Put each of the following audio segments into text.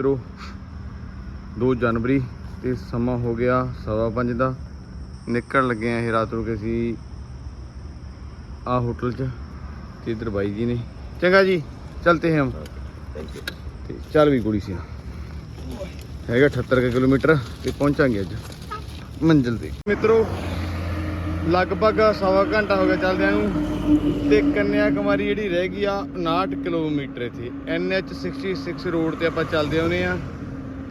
ਮਿੱਤਰੋ 2 ਜਨਵਰੀ ਤੇ ਸਮਾਂ ਹੋ ਗਿਆ ਸਵਾ ਪੰਜ ਦਾ। ਨਿਕਲ ਲੱਗੇ ਆ ਇਹ ਰਾਤ ਨੂੰ ਅਸੀਂ ਆ ਹੋਟਲ 'ਚ ਤੇ ਇਧਰ ਬਾਈ ਜੀ ਨੇ। ਚੰਗਾ ਜੀ ਚਲਤੇ ਹਾਂ ਹਮ। ਤੇ ਚੱਲ ਵੀ ਕੁੜੀ ਸੀ ਹੈਗਾ 78 ਕੁ ਕਿਲੋਮੀਟਰ ਤੇ ਪਹੁੰਚਾਂਗੇ ਅੱਜ। ਮੰਜ਼ਿਲ ਤੇ। ਮਿੱਤਰੋ ਲਗਭਗ ਸਵਾ ਘੰਟਾ ਹੋ ਗਿਆ ਚੱਲਦਿਆਂ ਨੂੰ ਤੇ ਕੰਨਿਆ ਕੁਮਾਰੀ ਜਿਹੜੀ ਰਹਿ ਗਈ ਆ 59 ਕਿਲੋਮੀਟਰ ਇੱਥੇ। NH 66 ਰੋਡ ਤੇ ਆਪਾਂ ਚੱਲਦੇ ਆਉਨੇ ਆ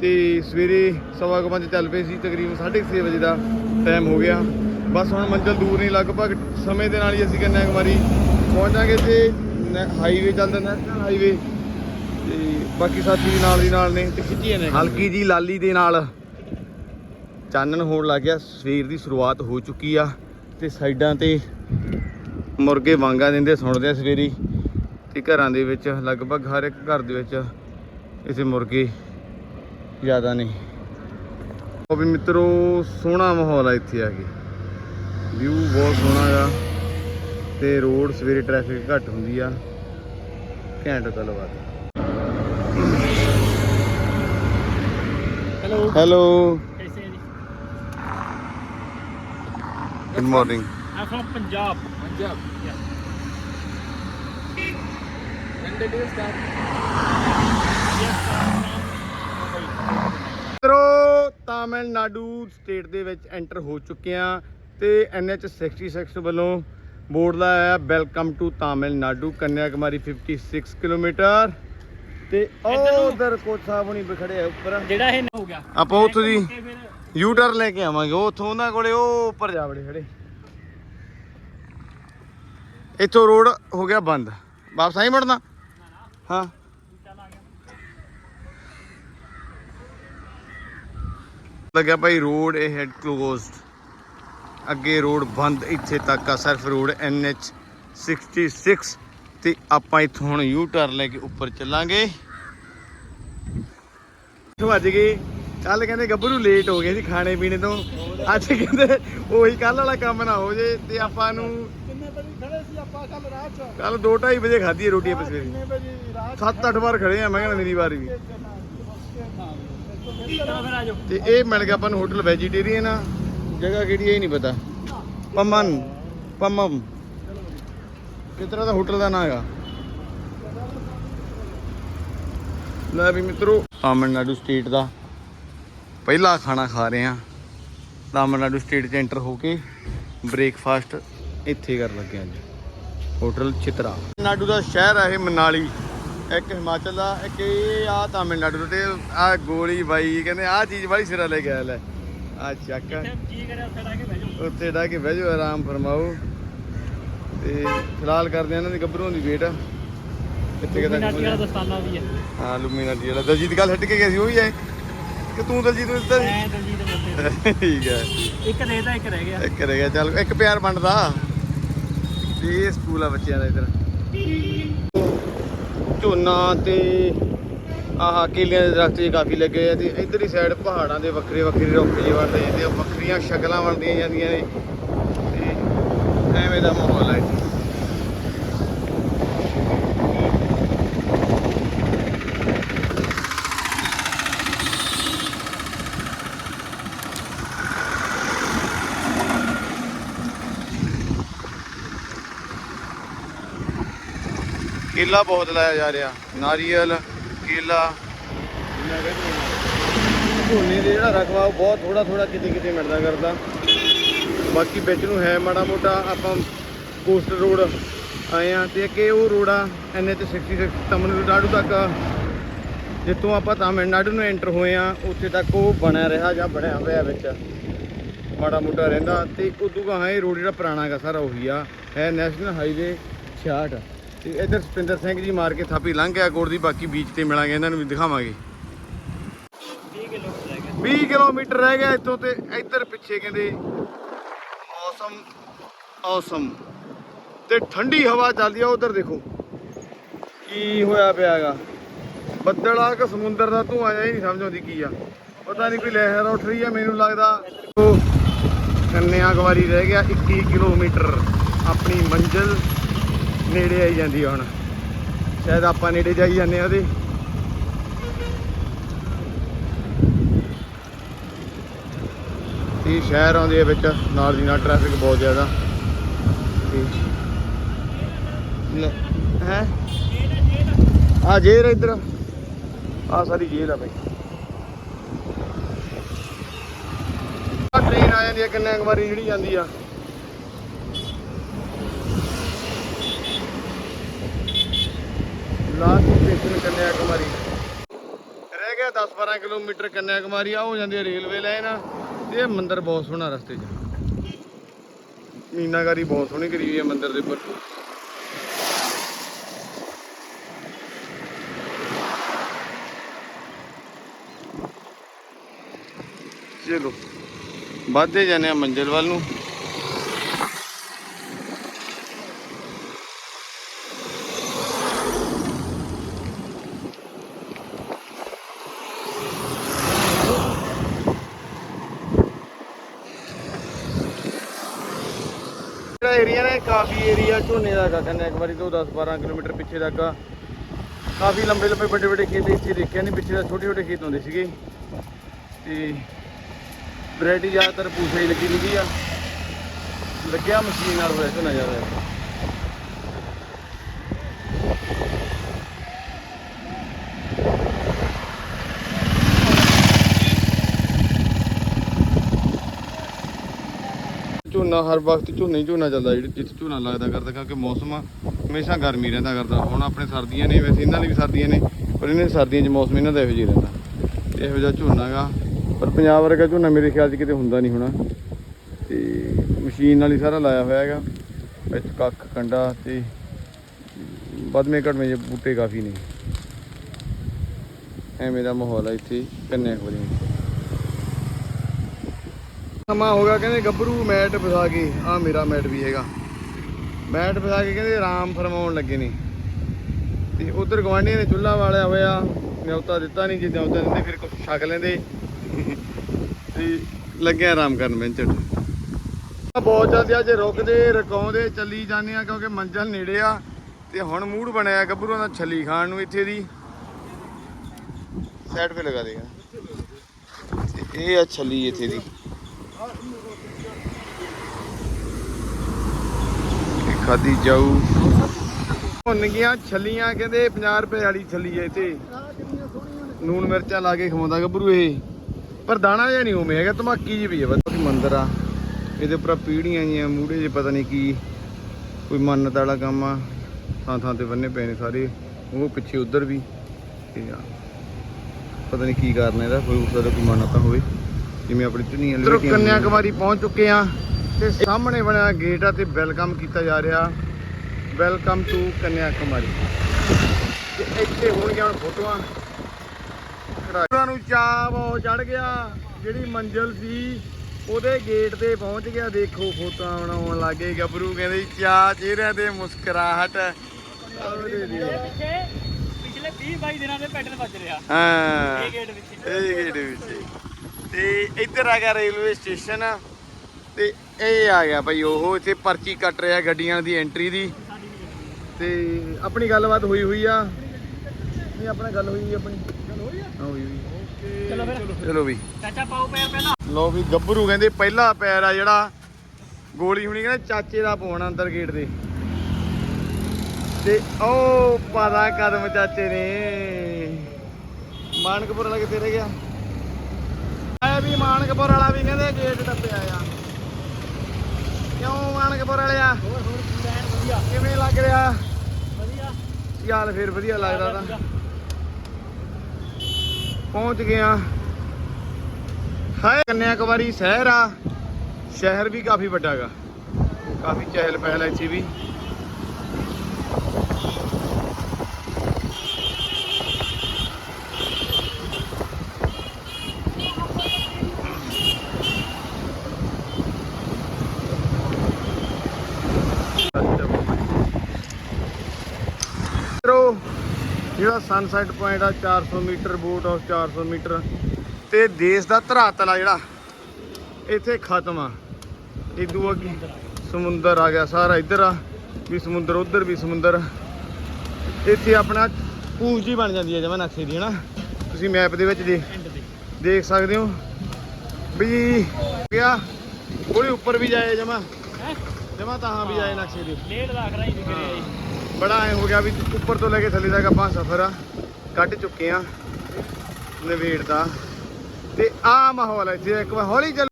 ਤੇ ਸਵੇਰੇ ਸਵਾ ਕੁ ਪੰਜ ਚੱਲ ਪਏ ਸੀ ਤਕਰੀਬਨ 6:30 ਵਜੇ ਦਾ ਟਾਈਮ ਹੋ ਗਿਆ। ਬਸ ਹੁਣ ਮੰਜ਼ਿਲ ਦੂਰ ਨਹੀਂ ਲਗਭਗ ਸਮੇਂ ਦੇ ਨਾਲ ਹੀ ਅਸੀਂ ਕੰਨਿਆ ਕੁਮਾਰੀ ਪਹੁੰਚਾਂਗੇ ਤੇ ਹਾਈਵੇ ਚੱਲਦਾ ਨੈਸ਼ਨਲ ਹਾਈਵੇ ਤੇ ਬਾਕੀ ਸਾਥੀ ਵੀ ਨਾਲ ਦੀ ਨਾਲ ਨੇ। ਤੇ ਖਿੱਚੀ ਨੇ ਹਲਕੀ ਜੀ ਲਾਲੀ ਦੇ ਨਾਲ। ਚਾਨਣ ਹੋਣ ਲੱਗ ਗਿਆ। ਸਵੇਰ ਦੀ ਸ਼ੁਰੂਆਤ ਹੋ ਚੁੱਕੀ ਆ। ਤੇ ਸਾਈਡਾਂ ਤੇ ਮੁਰਗੇ ਵਾਂਗਾ ਦਿੰਦੇ ਸੁਣਦੇ ਆ ਸਵੇਰੀ ਤੇ ਘਰਾਂ ਦੇ ਵਿੱਚ ਲਗਭਗ ਹਰ ਇੱਕ ਘਰ ਦੇ ਵਿੱਚ ਇਸੇ ਮੁਰਗੇ ਜ਼ਿਆਦਾ ਨੇ। ਉਹ ਵੀ ਮਿੱਤਰੋ ਸੋਹਣਾ ਮਾਹੌਲ ਆ ਇੱਥੇ ਆ ਕੇ। ਵਿਊ ਬਹੁਤ ਸੋਹਣਾ ਆ ਤੇ ਰੋਡ ਸਵੇਰੇ ਟ੍ਰੈਫਿਕ ਘੱਟ ਹੁੰਦੀ ਆ। ਘੈਂਟ ਗੱਲਬਾਤ। Hello hello Good morning. I'm from Punjab. Punjab. Yeah. Tamil Nadu state ਦੇ ਵਿੱਚ ਐਂਟਰ ਹੋ ਚੁੱਕੇ ਆ ਤੇ NH 66 ਵੱਲੋਂ ਬੋਰਡ ਲਾਇਆ welcome to Tamil Nadu Kanya Kanyakumari 56 kilometre ਤੇ ਉਹ ਉਧਰ ਕੋਚ ਸਾਹਿਬ ਹੁਣੀ ਉੱਪਰ ਜਿਹੜਾ ਇਹ ਹੋ ਗਿਆ ਆਪਾਂ ਉੱਥੋਂ ਦੀ ਯੂ ਟਰਨ ਲੈ ਕੇ ਆਵਾਂਗੇ। ਉਹ ਉੱਥੋਂ ਉਹਨਾਂ ਕੋਲੇ ਉਹ ਉੱਪਰ ਜਾ ਵੜੇ ਖੜੇ। ਇੱਥੋਂ ਰੋਡ ਹੋ ਗਿਆ ਬੰਦ। ਵਾਪਸ ਆਈ ਮੁੜਨਾ? ਹਾਂ। ਲੱਗਿਆ ਭਾਈ ਰੋਡ ਇਹ ਹੈਡ ਕਲੋਜ਼ਡ ਅੱਗੇ ਰੋਡ ਬੰਦ, ਇੱਥੇ ਤੱਕ ਆ ਸਿਰਫ ਰੋਡ NH 66 ਤੇ ਆਪਾਂ ਇੱਥੋਂ ਹੁਣ ਯੂ ਟਰਨ ਲੈ ਕੇ ਉੱਪਰ ਚੱਲਾਂਗੇ। ਵੱਜ ਗਏ ਕੱਲ ਕਹਿੰਦੇ ਗੱਭਰੂ ਲੇਟ ਹੋ ਗਏ ਸੀ ਖਾਣੇ ਪੀਣੇ ਤੋਂ। ਅੱਜ ਕਹਿੰਦੇ ਉਹੀ ਕੱਲ ਵਾਲਾ ਕੰਮ ਨਾ ਹੋ ਜੇ ਤੇ ਆਪਾਂ ਨੂੰ ਕਿੰਨੇ ਵਜੇ ਖੜੇ ਸੀ ਆਪਾਂ ਕੱਲ ਰਾਤ ਚ? ਕੱਲ 2:30 ਵਜੇ ਖਾਧੀ ਹੈ ਰੋਟੀ ਆਪਾਂ ਸਵੇਰੇ। ਵਜੇ ਰਾਤ 7-8 ਵਾਰ ਖੜੇ ਆ ਮੈਂ ਕਹਿੰਦਾ ਮੇਰੀ ਵਾਰੀ ਵੀ। ਤੇ ਇਹ ਮਿਲ ਗਿਆ ਆਪਾਂ ਨੂੰ ਹੋਟਲ ਵੈਜੀਟੇਰੀਅਨ ਆ। ਜਗ੍ਹਾ ਕਿਹੜੀ ਹੈ ਇਹ ਨਹੀਂ ਪਤਾ। ਪਮਨ ਪਮਮ ਕਿਸ ਤਰ੍ਹਾਂ ਦਾ ਹੋਟਲ ਦਾ ਨਾਂ ਹੈਗਾ? ਲੈ ਵੀ ਮਿੱਤਰੋ ਤਾਮਿਲਨਾਡੂ ਸਟੇਟ ਦਾ। ਪਹਿਲਾ ਖਾਣਾ ਖਾ ਰਹੇ ਆ ਤਾਮਿਲਨਾਡੂ ਸਟੇਟ 'ਚ ਐਂਟਰ ਹੋ ਕੇ ਬ੍ਰੇਕਫਾਸਟ ਇੱਥੇ ਕਰਨ ਲੱਗੇ ਅੱਜ। ਹੋਟਲ ਚਿਤਰਾ। ਤਾਮਿਲਨਾਡੂ ਦਾ ਸ਼ਹਿਰ ਆ ਇਹ ਮਨਾਲੀ। ਇੱਕ ਹਿਮਾਚਲ ਦਾ ਇੱਕ ਇਹ ਆ ਤਾਮਿਲਨਾਡੂ ਤੇ ਆ ਗੋਲੀ ਬਾਈ ਕਹਿੰਦੇ ਆ ਚੀਜ਼ ਵਾਲੀ ਸਿਰਾ ਲੈ ਆਇਆ ਲੈ। ਆ ਚੱਕ। ਕਰਿਆ ਉੱਥੇ ਡਾ ਕੇ ਬਹਿ ਜਾਓ। ਉੱਤੇ ਡਾ ਕੇ ਬਹਿ ਜਾਓ ਆਰਾਮ ਫਰਮਾਓ। ਤੇ ਫਿਲਹਾਲ ਕਰਦੇ ਆ ਇਹਨਾਂ ਦੀ ਗੱਭਰੂਆਂ ਦੀ ਵੇਟ। ਇੱਥੇ ਕਿਦਾਂ ਨਾਟੀ ਵਾਲਾ ਦਸਤਾਨਾ ਵੀ ਹੈ ਹਾਂ ਲੂਮੀਨਾਟੀ ਵਾਲਾ। ਦਲਜੀਤ ਗੱਲ ਹਟ ਕੇ ਗਿਆ ਸੀ ਉਹੀ ਹੈ ਕਿ ਤੂੰ ਦਲਜੀਤ ਨੂੰ ਦਿੱਤਾ ਦਲਜੀਤ ਸੀ। ਠੀਕ ਹੈ। ਉੱਤੇ ਇੱਕ ਦੇ ਤਾਂ ਇੱਕ ਰਹਿ ਗਿਆ। ਇੱਕ ਰਹਿ ਗਿਆ ਚੱਲ ਇੱਕ ਪਿਆਰ ਵੰਡਦਾ। ਤੇ ਇਹ ਸਕੂਲ ਆ ਬੱਚਿਆਂ ਦਾ ਇਧਰ। ਝੋਨਾ ਤੇ ਆਹ ਕੇਲਿਆਂ ਦੇ ਦਰਖਤ ਜੀ ਕਾਫੀ ਲੱਗੇ ਆ ਤੇ ਇਧਰਲੀ ਸਾਈਡ ਪਹਾੜਾਂ ਦੇ ਵੱਖਰੇ ਵੱਖਰੇ ਰੁੱਖ ਜਿਹੇ ਬਣਦੇ ਜਾਂਦੇ ਆ ਵੱਖਰੀਆਂ ਸ਼ਕਲਾਂ ਬਣਦੀਆਂ ਜਾਂਦੀਆਂ ਨੇ। ਤੇ ਐਵੇਂ ਦਾ ਮਾਹੌਲ ਹੈ ਇੱਥੇ। ਕੇਲਾ ਬਹੁਤ ਲਾਇਆ ਜਾ ਰਿਹਾ। ਨਾਰੀਅਲ, ਕੇਲਾ। ਝੋਨੇ ਦੇ ਜਿਹੜਾ ਰਕਬਾ ਉਹ ਬਹੁਤ ਥੋੜਾ ਥੋੜਾ ਕਿਤੇ ਕਿਤੇ ਮਿਲਦਾ ਕਰਦਾ। ਬਾਕੀ ਵਿੱਚ ਨੂੰ ਹੈ ਮਾੜਾ ਮੋਟਾ ਆਪਾਂ ਕੋਸਟਲ ਰੋਡ ਆਏ ਆ ਤੇ ਅੱਗੇ ਉਹ ਰੋਡ ਆ NH 66 ਤਮਿਲਨਾਡੂ ਤੱਕ। ਜਿੱਥੋਂ ਆਪਾਂ ਤਾਮਿਲਨਾਡੂ ਨੂੰ ਐਂਟਰ ਹੋਏ ਆ, ਉੱਥੇ ਤੱਕ ਉਹ ਬਣਿਆ ਰਿਹਾ ਜਾਂ ਬਣਿਆ ਹੋਇਆ ਵਿੱਚ। ਮਾੜਾ ਮੋਟਾ ਰਹਿੰਦਾ ਤੇ ਉਦੋਂ ਗਾਹਾਂ ਇਹ ਰੋਡ ਜਿਹੜਾ ਪੁਰਾਣਾ ਹੈਗਾ ਸਾਰਾ ਉਹੀ ਆ ਹੈ ਨੈਸ਼ਨਲ ਹਾਈਵੇ 66 ਤੇ ਇੱਧਰ ਸਤਿੰਦਰ ਸਿੰਘ ਜੀ ਮਾਰ ਕੇ ਥਾਪੀ ਲੰਘ ਗਿਆ ਗੁੜ ਦੀ, ਬਾਕੀ ਬੀਚ ਤੇ ਮਿਲਾਂਗੇ, ਇਹਨਾਂ ਨੂੰ ਵੀ ਦਿਖਾਵਾਂਗੇ। 20 ਕਿਲੋਮੀਟਰ ਰਹਿ ਗਿਆ ਇੱਥੋਂ ਤੇ ਇੱਧਰ ਪਿੱਛੇ ਕਹਿੰਦੇ, ਮੌਸਮ ਔਸਮ ਤੇ ਠੰਡੀ ਹਵਾ ਚੱਲਦੀ ਆ, ਉਧਰ ਦੇਖੋ ਕੀ ਹੋਇਆ ਪਿਆ ਹੈਗਾ। ਬੱਦਲ ਆ ਕਿ ਸਮੁੰਦਰ ਦਾ ਧੂਆਂ ਜਿਹਾ ਹੀ ਨਹੀਂ ਸਮਝ ਆਉਂਦੀ ਕੀ ਆ। ਪਤਾ ਨਹੀਂ ਕੋਈ ਲਹਿਰ ਉੱਠ ਰਹੀ ਆ, ਮੈਨੂੰ ਲੱਗਦਾ ਕੰਨਿਆ ਕੁਮਾਰੀ ਰਹਿ ਗਿਆ 21 ਕਿਲੋਮੀਟਰ ਆਪਣੀ ਮੰਜ਼ਿਲ ਨੇੜੇ ਆਈ ਜਾਂਦੀ ਹੁਣ। ਸ਼ਾਇਦ ਆਪਾਂ ਨੇੜੇ ਜਾਈ ਜਾਂਦੇ ਆ ਉਹਦੇ। ਤੇ ਸ਼ਹਿਰ ਆਉਂਦੀ ਹੈ ਵਿੱਚ, ਨਾਲ ਦੀ ਨਾਲ ਟ੍ਰੈਫਿਕ ਬਹੁਤ ਜ਼ਿਆਦਾ। ਤੇ ਹੈ? ਆ ਜੇਰ ਇਧਰ। ਆ ਸਾਰੀ ਜੇਲ ਆ ਬਈ। ਟ੍ਰੇਨ ਆ ਜਾਂਦੀ ਆ, ਕਿੰਨੇ ਵਾਰੀ ਜਿਹੜੀ ਜਾਂਦੀ ਆ। ਲਾਸਟ ਸਟੇਸ਼ਨ ਕੰਨਿਆ ਕੁਮਾਰੀ ਰਹਿ ਗਿਆ 10-12 ਕਿਲੋਮੀਟਰ ਕੰਨਿਆ ਕੁਮਾਰੀ ਆ ਹੋ ਜਾਂਦੀ ਆ ਰੇਲਵੇ ਲਾਈਨ। ਤੇ ਇਹ ਮੰਦਿਰ ਬਹੁਤ ਸੋਹਣਾ ਰਸਤੇ 'ਚ। ਮੀਨਾਕਾਰੀ ਬਹੁਤ ਸੋਹਣੀ ਕਰੀ ਹੋਈ ਹੈ ਮੰਦਿਰ ਦੇ ਉੱਪਰ। ਚਲੋ, ਵੱਧਦੇ ਜਾਂਦੇ ਆ ਮੰਜ਼ਿਲ ਵੱਲ ਨੂੰ ਜਿਹੜਾ ਏਰੀਆ ਨੇ ਕਾਫੀ ਏਰੀਆ ਝੋਨੇ ਦਾ ਹੈਗਾ, ਕਹਿੰਦੇ ਇੱਕ ਵਾਰੀ ਤੋਂ 10 12 ਕਿਲੋਮੀਟਰ ਪਿੱਛੇ ਤੱਕ। ਆ। ਕਾਫੀ ਲੰਬੇ ਲੰਬੇ ਵੱਡੇ ਵੱਡੇ ਖੇਤ ਇੱਥੇ ਦੇਖਿਆ ਨਹੀਂ ਪਿੱਛੇ ਦਾ ਛੋਟੇ ਛੋਟੇ ਖੇਤ ਹੁੰਦੇ ਸੀਗੇ। ਤੇ ਵੈਰਾਈਟੀ ਜ਼ਿਆਦਾਤਰ ਪੂਸੇ ਹੀ ਲੱਗੀ ਹੁੰਦੀ ਆ। ਲੱਗਿਆ ਮਸ਼ੀਨ ਨਾਲ ਹੋਇਆ ਝੋਨਾ ਜ਼ਿਆਦਾ। ਝੋਨਾ ਹਰ ਵਕਤ ਝੋਨਾ ਹੀ ਝੋਨਾ ਚੱਲਦਾ ਜਿਹੜੀ ਜਿੱਥੇ ਝੋਨਾ ਲੱਗਦਾ ਕਰਦਾ ਕਿਉਂਕਿ ਮੌਸਮ ਆ, ਹਮੇਸ਼ਾ ਗਰਮੀ ਰਹਿੰਦਾ ਕਰਦਾ। ਹੁਣ ਆਪਣੇ ਸਰਦੀਆਂ ਨੇ ਵੈਸੇ ਇਹਨਾਂ ਲਈ ਵੀ ਸਰਦੀਆਂ ਨੇ ਪਰ ਇਹਨਾਂ ਸਰਦੀਆਂ 'ਚ ਮੌਸਮ ਇਹਨਾਂ ਦਾ ਇਹੋ ਜਿਹਾ ਰਹਿੰਦਾ। ਇਹੋ ਜਿਹਾ ਝੋਨਾ ਗਾ। ਪਰ ਪੰਜਾਬ ਵਰਗਾ ਝੋਨਾ ਮੇਰੇ ਖਿਆਲ 'ਚ ਕਿਤੇ ਹੁੰਦਾ ਨਹੀਂ ਹੋਣਾ। ਤੇ ਮਸ਼ੀਨ ਨਾਲ ਹੀ ਸਾਰਾ ਲਾਇਆ ਹੋਇਆ ਹੈਗਾ। ਵਿੱਚ ਕੱਖ ਕੰਡਾ ਤੇ ਬਦਮੇ ਘਟਵੇਂ ਜਿਹੇ ਬੂਟੇ ਕਾਫੀ ਨੇ। ਐਵੇਂ ਦਾ ਮਾਹੌਲ ਹੈ ਇੱਥੇ ਕੰਨਿਆਕੁਮਾਰੀ ਵਿੱਚ ਸਮਾਂ ਹੋ ਗਿਆ, ਕਹਿੰਦੇ ਗੱਭਰੂ ਮੈਟ ਵਿਛਾ ਕੇ ਆ ਮੇਰਾ ਮੈਟ ਵੀ ਹੈਗਾ। ਮੈਟ ਵਿਛਾ ਕੇ ਕਹਿੰਦੇ ਆਰਾਮ ਫਰਮਾਉਣ ਲੱਗੇ ਨੇ। ਤੇ ਉਧਰ ਗਵਾਂਢੀਆਂ ਨੇ ਚੁੱਲ੍ਹਾ ਵਾਲਿਆ ਹੋਇਆ ਨਿਉਤਾ ਦਿੱਤਾ ਨਹੀਂ ਜੇ ਨਿਉਤਾ ਦਿੰਦੇ, ਫਿਰ ਕੁਝ ਛਕ ਲੈਂਦੇ। ਤੇ ਲੱਗਿਆ ਆਰਾਮ ਕਰਨ ਬੈਂਚ ਬਹੁਤ ਜਲਦੀ ਅੱਜ ਰੁਕਦੇ, ਰਕਾਉਂਦੇ, ਚੱਲੀ ਜਾਂਦੇ ਆ, ਕਿਉਂਕਿ ਮੰਜ਼ਲ ਨੇੜੇ ਆ। ਤੇ ਹੁਣ ਮੂਡ ਬਣਿਆ ਗੱਭਰੂਆਂ ਦਾ ਛੱਲੀ ਖਾਣ ਨੂੰ ਇੱਥੇ ਦੀ। ਸਾਈਡ 'ਤੇ ਲਗਾ ਦੇਗਾ ਇਹ ਆ ਛੱਲੀ ਇੱਥੇ ਦੀ ਇਹ ਖਾਦੀ ਜਾਊ। ਭੁੰਨ ਗਈਆਂ ਛੱਲੀਆਂ ਕਹਿੰਦੇ 50 ਰੁਪਏ ਵਾਲੀ ਛੱਲੀ ਹੈ ਇੱਥੇ। ਨੂਨ ਮਿਰਚਾਂ ਲਾ ਕੇ ਖਵਾਉਂਦਾ ਗੱਭਰੂ ਇਹ। ਪਰ ਦਾਣਾ ਜਿਹਾ ਨਹੀਂ ਉਵੇਂ ਹੈਗਾ ਧਮਾਕੀ ਜਿਹੀ ਵੀ ਹੈ। ਬਸ ਮੰਦਰ ਆ। ਇਹਦੇ ਉੱਪਰ ਪੀੜੀਆਂ ਜੀਆਂ ਮੂੜੇ ਜੇ ਪਤਾ ਨਹੀਂ ਕੀ। ਕੋਈ ਮੰਨਤ ਵਾਲਾ ਕੰਮ ਆ। ਥਾਂ ਥਾਂ ਤੇ ਬੰਨੇ ਪਏ ਨੇ ਸਾਰੇ। ਉਹ ਪਿੱਛੇ ਉਧਰ ਵੀ। ਤੇ ਆ। ਪਤਾ ਨਹੀਂ ਕੀ ਕਾਰਨ ਇਹਦਾ। ਕੋਈ ਉਸ ਦਾ ਕੋਈ ਮਾਨਤਾ ਹੋਵੇ। ਜਿਵੇਂ ਆਪਣੀ ਚੁੰਨੀਆਂ ਲਵੇਟੀਆਂ ਕੰਨਿਆ ਕੁਮਾਰੀ ਪਹੁੰਚ ਚੁੱਕੇ ਆ। ਤੇ ਸਾਹਮਣੇ ਬਣਿਆ ਗੇਟ ਆ ਤੇ ਵੈਲਕਮ ਕੀਤਾ ਜਾ ਰਿਹਾ। ਵੈਲਕਮ ਟੂ ਕੰਨਿਆ ਕੁਮਾਰੀ ਤੇ ਇੱਥੇ ਹੋਣਗੀਆਂ ਹੁਣ ਫੋਟੋਆਂ। ਖੜਾਈਆਂ ਨੂੰ ਚਾਹ ਬਹੁਤ ਚੜ ਗਿਆ। ਜਿਹੜੀ ਮੰਜ਼ਲ ਸੀ ਉਹਦੇ ਗੇਟ ਤੇ ਪਹੁੰਚ ਗਿਆ। ਦੇਖੋ ਫੋਟੋਆਂ ਬਣਾਉਣ ਲੱਗੇ। ਗੱਭਰੂ ਕਹਿੰਦੇ ਚਾਹ ਚਿਹਰਿਆਂ ਤੇ ਮੁਸਕਰਾਹਟ। ਪਿਛਲੇ 20 22 ਦਿਨਾਂ ਦੇ ਪੈਟਰਨ ਵੱਜ ਰਿਹਾ। ਹਾਂ। ਇਹ ਗੇਟ ਵਿੱਚ। ਇਹ ਗੇਟ ਵਿੱਚ। ਤੇ ਇੱਧਰ ਆ ਗਿਆ ਰੇਲਵੇ ਸਟੇਸ਼ਨ। ਤੇ ਇਹ ਆ ਗਿਆ ਭਾਈ ਉਹ ਇੱਥੇ ਪਰਚੀ ਕੱਟ ਰਿਹਾ ਗੱਡੀਆਂ ਦੀ ਐਂਟਰੀ ਦੀ। ਤੇ ਆਪਣੀ ਗੱਲਬਾਤ ਹੋਈ ਹੋਈ ਆ। ਨਹੀਂ ਆਪਣਾ ਗੱਲ ਹੋਈ ਹੋਈ ਆਪਣੀ। ਗੱਲ ਹੋਈ ਆ? ਹਾਂ ਹੋਈ ਹੋਈ ਚਲੋ ਫਿਰ। ਚਲੋ ਵੀ। ਚਾਚਾ ਪਾਓ ਪੈਰ ਪਹਿਲਾਂ। ਲੋ ਵੀ ਗੱਭਰੂ ਕਹਿੰਦੇ ਪਹਿਲਾ ਪੈਰ ਆ ਜਿਹੜਾ। ਗੋਲੀ ਹੁਣੀ ਕਹਿੰਦੇ ਚਾਚੇ ਦਾ ਪਾਉਣਾ ਅੰਦਰ ਗੇਟ ਦੇ ਤੇ ਉਹ ਪਾਦਾ ਕਦਮ ਚਾਚੇ ਨੇ। ਮਾਨਕਪੁਰ ਵਾਲਾ ਕਿੱਥੇ ਰਹਿ ਗਿਆ? ਐ ਵੀ ਮਾਨਕਪੁਰ ਵਾਲਾ ਵੀ ਕਹਿੰਦੇ ਗੇਟ ਟੱਪਿਆ ਆ। ਕਿਉਂ ਮਾਨਕਪੁਰ ਵਾਲਿਆ ਹੋਰ ਹੋਰ ਪੂਰਾ ਵਧੀਆ ਕਿਵੇਂ ਲੱਗ ਰਿਹਾ? ਵਧੀਆ। ਯਾਰ ਫੇਰ ਵਧੀਆ ਲੱਗਦਾ ਤਾਂ। ਪਹੁੰਚ ਗਿਆ ਆ। ਹਾਏ, ਕੰਨਿਆਕੁਮਾਰੀ ਸ਼ਹਿਰ ਆ। ਸ਼ਹਿਰ ਵੀ ਕਾਫੀ ਵੱਡਾ ਗਾ। ਕਾਫੀ ਚਹਿਲ ਪਹਿਲ ਹੈ ਇੱਥੇ ਵੀ ਮਿੱਤਰੋ ਜਿਹੜਾ ਸਨਸੈਟ ਪੁਆਇੰਟ ਆ 400 ਮੀਟਰ ਬੋਟ ਹਾਊਸ 400 ਮੀਟਰ। ਤੇ ਦੇਸ਼ ਦਾ ਧਰਾਤਲ ਆ ਜਿਹੜਾ ਇੱਥੇ ਖਤਮ ਆ। ਇਦੋਂ ਅੱਗੇ ਸਮੁੰਦਰ ਆ ਗਿਆ ਸਾਰਾ ਇੱਧਰ ਆ ਵੀ ਸਮੁੰਦਰ ਉਧਰ ਵੀ ਸਮੁੰਦਰ। ਇੱਥੇ ਆਪਣਾ ਪੂੰਛ ਜੀ ਬਣ ਜਾਂਦੀ ਹੈ ਜਮਾ ਨਕਸ਼ੇ ਦੀ ਹਨਾ? ਤੁਸੀਂ ਮੈਪ ਦੇ ਵਿੱਚ ਦੇਖ ਦੇਖ ਸਕਦੇ ਹੋ। ਵੀ ਗਿਆ ਉਹਦੇ ਉੱਪਰ ਵੀ ਜਾਏ ਜਮਾ। ਹੈ? ਜਮਾ ਤਾਂ ਵੀ ਜਾਏ ਨਕਸ਼ੇ ਦੇ। ਲੇਟ ਰੱਖ ਰਹੀ ਸੀ ਕਰੇ ਬੜਾ ਐ ਹੋ ਗਿਆ ਵੀ ਉੱਪਰ ਤੋਂ ਲੈ ਕੇ ਥੱਲੇ ਤੱਕ ਆਪਾਂ ਸਫ਼ਰ ਆ ਕੱਢ ਚੁੱਕੇ ਆ ਨਵੇੜ ਦਾ। ਤੇ ਆ ਮਾਹੌਲ ਹੈ ਜੇ ਇੱਕ ਵਾਰ ਹੌਲੀ ਚੱਲ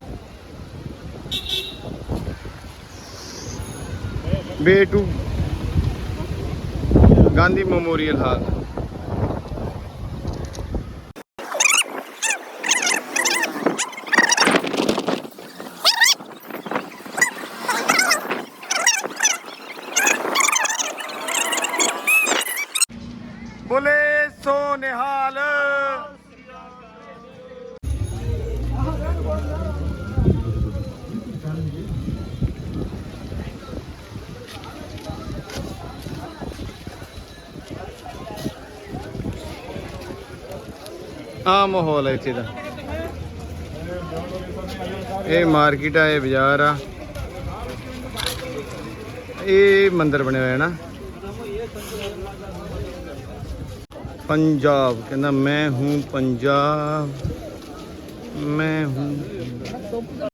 way to Gandhi memorial hall. ਆ ਮਾਹੌਲ ਹੈ ਇੱਥੇ ਦਾ ਇਹ ਮਾਰਕੀਟ ਆ ਇਹ ਬਾਜ਼ਾਰ ਆ ਇਹ ਮੰਦਿਰ ਬਣਿਆ ਹੋਇਆ ਨਾ पंजाब कहना मैं हूँ पंजाब मैं हूँ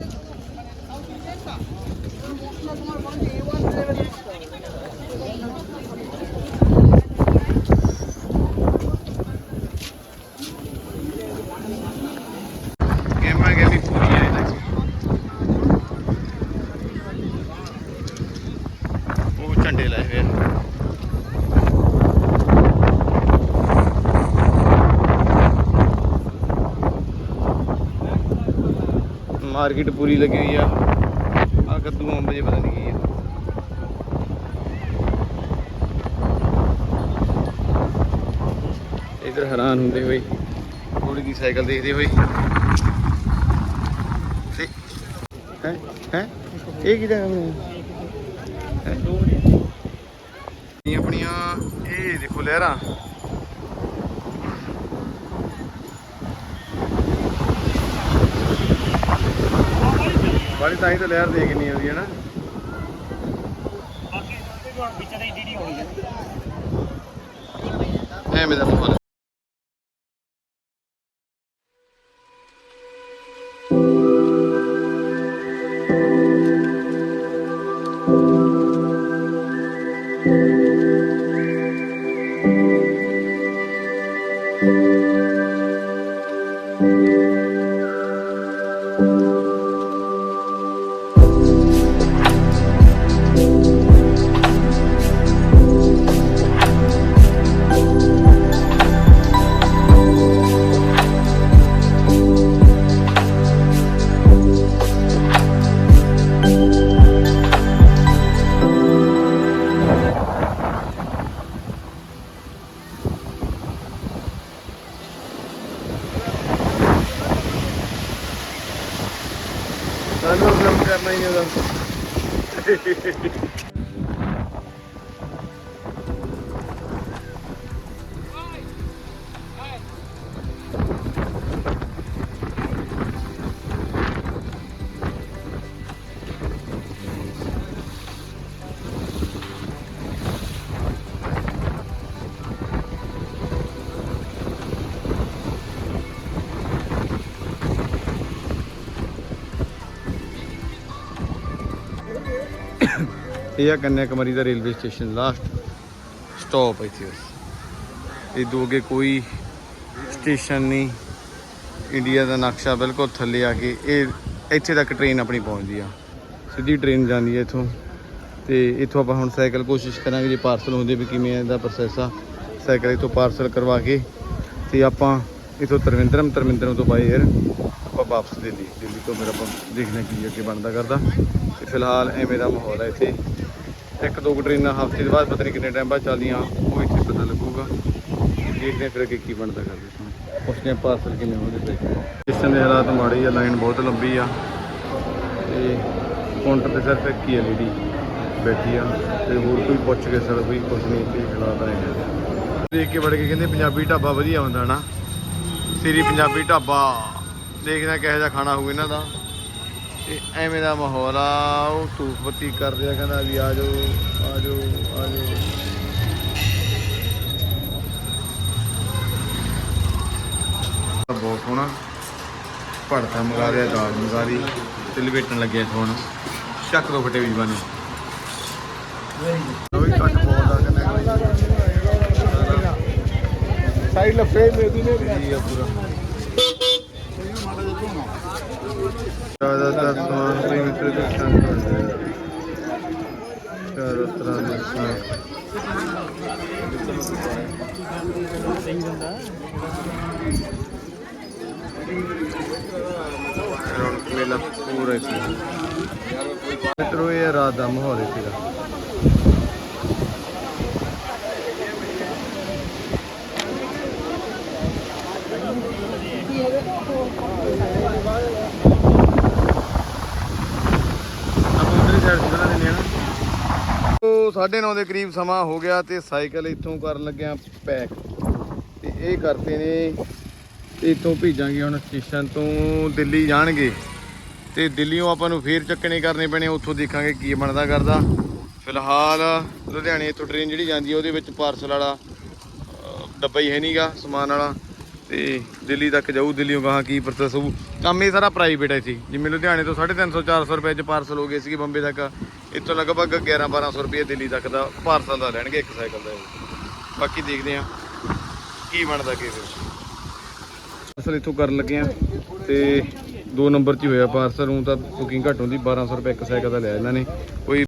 ਮਾਰਕੀਟ ਪੂਰੀ ਲੱਗੀ ਹੋਈ ਆ। ਆ ਕੱਦੂ ਅੰਬ ਜੇ ਪਤਾ ਨਹੀਂ ਕੀ ਆ। ਇਧਰ ਹੈਰਾਨ ਹੁੰਦੇ ਹੋਏ ਕੁੜੀ ਦੀ ਸਾਈਕਲ ਦੇਖਦੇ ਹੋਏ। ਤੇ ਹੈ ਹੈ? ਇਹ ਕਿਹਦਾ ਹੈ? ਆਪਣੀਆਂ, ਇਹ ਦੇਖੋ ਲਹਿਰਾਂ। ਤਾਂ ਹੀ ਤਾਂ ਲਹਿਰ ਦੇ ਕਿੰਨੀ ਆਉਂਦੀ ਹੈ ਨਾ। ਬਾਕੀ ਵਿੱਚ ਦੇ ਡੀਡੀ ਹੋਣੀ ਹੈ ਐਵੇਂ ਦਾ ਇਹ ਆ ਕੰਨਿਆ ਕੁਮਾਰੀ ਦਾ ਰੇਲਵੇ ਸਟੇਸ਼ਨ ਲਾਸਟ ਸਟਾਪ ਇੱਥੇ। ਬਸ। ਇਹ ਦੋ ਅੱਗੇ ਕੋਈ ਸਟੇਸ਼ਨ ਨਹੀਂ। ਇੰਡੀਆ ਦਾ ਨਕਸ਼ਾ ਬਿਲਕੁਲ ਥੱਲੇ ਆ ਕੇ ਇਹ ਇੱਥੇ ਤੱਕ ਟ੍ਰੇਨ ਆਪਣੀ ਪਹੁੰਚਦੀ ਆ। ਸਿੱਧੀ ਟ੍ਰੇਨ ਜਾਂਦੀ ਹੈ ਇੱਥੋਂ। ਤੇ ਇੱਥੋਂ ਆਪਾਂ ਹੁਣ ਸਾਈਕਲ ਕੋਸ਼ਿਸ਼ ਕਰਾਂਗੇ ਜੇ ਪਾਰਸਲ ਹੁੰਦੇ ਵੀ ਕਿਵੇਂ ਇਹਦਾ ਪ੍ਰੋਸੈਸ ਆ। ਸਾਈਕਲ ਇੱਥੋਂ ਪਾਰਸਲ ਕਰਵਾ ਕੇ ਤੇ ਆਪਾਂ ਇੱਥੋਂ ਤਰਵਿੰਦਰਮ ਤਰਵਿੰਦਰਮ ਤੋਂ ਬਾਈ ਏਅਰ ਆਪਾਂ ਵਾਪਸ ਦਿੱਲੀ। ਦਿੱਲੀ ਤੋਂ ਮੇਰਾ ਆਪਾਂ ਦੇਖਣਾ ਕੀ ਅੱਗੇ ਬਣਦਾ ਕਰਦਾ। ਤੇ ਫਿਲਹਾਲ ਐਵੇਂ ਦਾ ਮਾਹੌਲ ਹੈ ਇੱਥੇ। ਇੱਕ ਦੋ ਕੁ ਟ੍ਰੇਨਾਂ ਹਫ਼ਤੇ ਦੇ ਬਾਅਦ ਪਤਾ ਨਹੀਂ ਕਿੰਨੇ ਟਾਈਮ ਬਾਅਦ ਚੱਲਦੀਆਂ, ਉਹ ਇੱਥੇ ਪਤਾ ਲੱਗੂਗਾ। ਦੇਖਦੇ ਹਾਂ ਫਿਰ ਅੱਗੇ ਕੀ ਬਣਦਾ ਕਰਦੇ ਪੁੱਛਦੇ ਹਾਂ ਪਾਰਸਲ ਕਿੰਨੇ ਹੋਣਗੇ ਪਏ ਸਟੇਸ਼ਨ ਦੇ ਹਾਲਾਤ ਮਾੜੇ ਆ ਲਾਈਨ ਬਹੁਤ ਲੰਬੀ ਆ। ਤੇ ਕਾਊਂਟਰ ਤੇ ਸਿਰਫ ਇੱਕ ਹੀ ਲੇਡੀ ਬੈਠੀ ਆ। ਤੇ ਹੋਰ ਕੋਈ ਪੁੱਛ ਕੇ ਸਰ ਕੋਈ ਕੁਝ ਨਹੀਂ ਇੱਥੇ ਹਾਲਾਤ ਆਏ ਦੇਖ ਕੇ ਵੜ ਕੇ ਕਹਿੰਦੇ ਪੰਜਾਬੀ ਢਾਬਾ ਵਧੀਆ ਹੁੰਦਾ ਨਾ। ਸ੍ਰੀ ਪੰਜਾਬੀ ਢਾਬਾ। ਦੇਖਦਾ ਕਿਹੋ ਜਿਹਾ ਖਾਣਾ ਹੋਊ ਇਹਨਾਂ ਦਾ। ਤੇ ਐਵੇਂ ਦਾ ਮਾਹੌਲ ਆ ਉਹ ਧੂਫ ਬੱਤੀ ਕਰ ਰਿਹਾ ਕਹਿੰਦਾ ਵੀ ਆ ਜਾਓ ਆ ਜਾਓ ਆ ਜਾਓ। ਬਹੁਤ ਸੋਹਣਾ। ਭੜਥਾ ਮੰਗਾ ਲਿਆ ਦਾਲ ਮੰਗਾ ਲਈ ਤੇ ਲਪੇਟਣ ਲੱਗੇ ਇੱਥੋਂ ਹੁਣ। ਚੱਕ ਦੋ ਫਟੇ ਵੀ ਬਾਨੇ ਕਿੰਨਾ ਸਾਈਡ ਲਫੇ ਮੇਦੀ ਨੇ ਜੀ ਆ ਪੂਰਾ। ਜ਼ਿਆਦਾਤਰ ਸਮਾਨ ਤੇ ਮਿੱਤਰ ਦੇ ਸੰਗ ਹੁੰਦੇ ਆ। ਚਾਰ ਤਰ੍ਹਾਂ ਦੇ ਸਮਾਨ। ਰੌਣਕ ਮੇਲਾ ਪੂਰਾ ਸੀ। ਮਿੱਤਰੋ, ਇਹ ਰਾਤ ਦਾ ਮਾਹੌਲ ਸੀਗਾ ਆਪਾਂ ਉਧਰ ਸਾਈਡ ਸੁਣਾ ਦਿੰਦੇ ਆ। ਨਾ 9:30 ਦੇ ਕਰੀਬ ਸਮਾਂ ਹੋ ਗਿਆ ਤੇ ਸਾਈਕਲ ਇੱਥੋਂ ਕਰਨ ਲੱਗਿਆ ਪੈਕ। ਤੇ ਇਹ ਕਰਤੇ ਨੇ ਤੇ ਇੱਥੋਂ ਭੇਜਾਂਗੇ ਹੁਣ ਸਟੇਸ਼ਨ ਤੋਂ ਦਿੱਲੀ ਜਾਣਗੇ। ਤੇ ਦਿੱਲੀੋਂ ਆਪਾਂ ਨੂੰ ਫੇਰ ਚੱਕਣੇ ਕਰਨੇ ਪੈਣੇ, ਉੱਥੋਂ ਦੇਖਾਂਗੇ ਕੀ ਬਣਦਾ ਕਰਦਾ। ਫਿਲਹਾਲ ਲੁਧਿਆਣੇ ਤੋਂ ਟ੍ਰੇਨ ਜਿਹੜੀ ਜਾਂਦੀ ਹੈ ਉਹਦੇ ਵਿੱਚ ਪਾਰਸਲ ਵਾਲਾ ਡੱਬਾ ਹੀ ਹੈ ਨਹੀਂਗਾ ਸਮਾਨ ਵਾਲਾ। ਤੇ ਦਿੱਲੀ ਤੱਕ ਜਾਊ ਦਿੱਲੀੋਂ ਗਾਹਾਂ ਕੀ ਪ੍ਰੋਸੈਸ ਹੋਊ। ਕੰਮ ਇਹ ਸਾਰਾ ਪ੍ਰਾਈਵੇਟ ਹੈ ਸੀ ਜਿਵੇਂ ਲੁਧਿਆਣੇ ਤੋਂ 350 400 ਰੁਪਏ ਚ ਪਾਰਸਲ ਹੋ ਗਏ ਸੀਗੇ ਬੰਬੇ ਤੱਕ। ਇੱਥੋਂ ਲਗਭਗ 11 1200 ਰੁਪਏ ਦਿੱਲੀ ਤੱਕ ਦਾ ਪਾਰਸਲ ਦਾ ਲੈਣਗੇ ਇੱਕ ਸਾਈਕਲ ਦਾ ਬਾਕੀ ਦੇਖਦੇ ਆ ਕੀ ਬਣਦਾ ਕੀ ਫਿਰ। ਪਾਰਸਲ ਇੱਥੋਂ ਕਰਨ ਲੱਗੇ ਆ ਤੇ ਦੋ ਨੰਬਰ 'ਚ ਹੋਇਆ ਪਾਰਸਲ ਨੂੰ ਤਾਂ ਬੁਕਿੰਗ ਘੱਟ ਹੁੰਦੀ 1200 ਰੁਪਏ ਇੱਕ ਸਾਈਕਲ ਦਾ ਲਿਆ ਇਹਨਾਂ ਨੇ। ਕੋਈ